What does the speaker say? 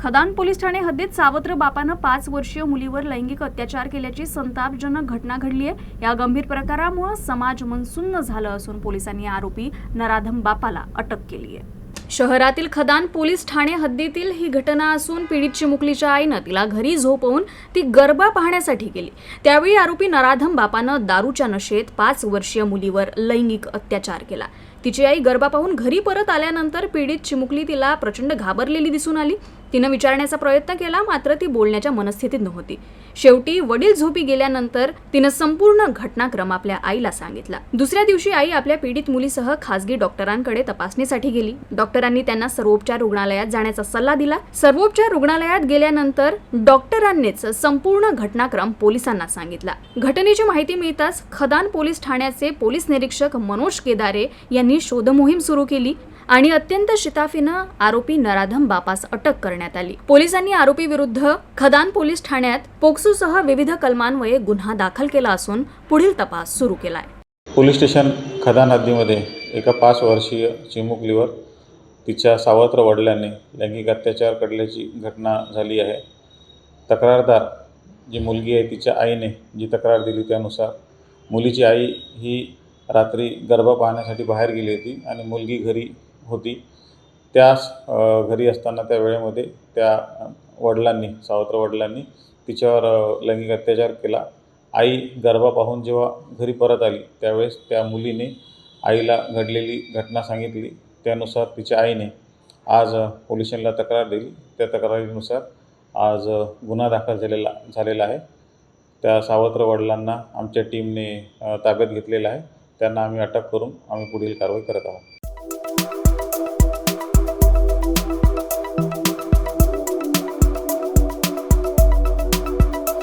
खदान पोलीस ठाणे हद्दीत सावत्र बापानं पाच वर्षीय मुलीवर लैंगिक अत्याचार केल्याची संतापजनक घटना घडली आहे. या गंभीर प्रकारामुळे समाज मनसुन्न झालं असून पोलिसांनी आरोपी नराधम बापाला अटक केली आहे. शहरातील खदान पोलीस ठाणे हद्दीतील ही घटना असून पीडित चिमुकलीच्या आईनं तिला घरी झोपवून ती गरबा पाहण्यासाठी गेली. त्यावेळी आरोपी नराधम बापानं दारूच्या नशेत पाच वर्षीय मुलीवर लैंगिक अत्याचार केला. तिची आई गरबा पाहून घरी परत आल्यानंतर पीडित चिमुकली तिला प्रचंड घाबरलेली दिसून आली. तिनं विचारण्याचा प्रयत्न केला मात्र ती बोलण्याच्या मनस्थितीत नव्हती. शेवटी वडील झोपी गेल्यानंतर तिनं संपूर्ण घटनाक्रम आपल्या आईला सांगितला. दुसऱ्या दिवशी आई आपल्या पीडित मुलीसह खासगी डॉक्टरांकडे तपासणीसाठी गेली. डॉक्टरांनी त्यांना सर्वोपचार रुग्णालयात जाण्याचा सल्ला दिला. सर्वोपचार रुग्णालयात गेल्यानंतर डॉक्टरांनीच संपूर्ण घटनाक्रम पोलिसांना सांगितला. घटनेची माहिती मिळताच खदान पोलीस ठाण्याचे पोलीस निरीक्षक मनोज केदारे यांनी शोधमोहीम सुरू केली आणि अत्यंत शिताफीनं आरोपी नराधम बापास अटक करण्यात आली. पोलिसांनी आरोपी विरुद्ध खदान पोलीस ठाण्यात पोक्सोसह विविध कलमान्वये गुन्हा दाखल केला असून पुढील तपास सुरू केलाय. पोलीस स्टेशन खदान हद्दीमध्ये एका पाच वर्षीय चिमुकलीवर तिच्या सावत्र वडिलांनी लैंगिक अत्याचार करण्याची घटना झाली आहे. तक्रारदार जी मुलगी आहे तिच्या आईने जी तक्रार दिली त्यानुसार मुलीची आई ही रात्री गरबा पाहण्यासाठी बाहेर गेली होती आणि मुलगी घरी होती. त्याच घरी असताना त्या वेळेमध्ये त्या वडिलांनी सावत्र वडिलांनी तिच्यावर लैंगिक अत्याचार केला. आई गरबा पाहून जेव्हा घरी परत आली त्यावेळेस त्या मुलीने आईला घडलेली घटना सांगितली. त्यानुसार तिच्या आईने आज अ, पोलीस स्टेशनला तक्रार दिली. त्या तक्रारीनुसार आज गुन्हा दाखल झालेला झालेला आहे. त्या सावत्र वडिलांना आमच्या टीमने ताब्यात घेतलेलं आहे. त्यांना आम्ही अटक करून आम्ही पुढील कारवाई करत आहोत.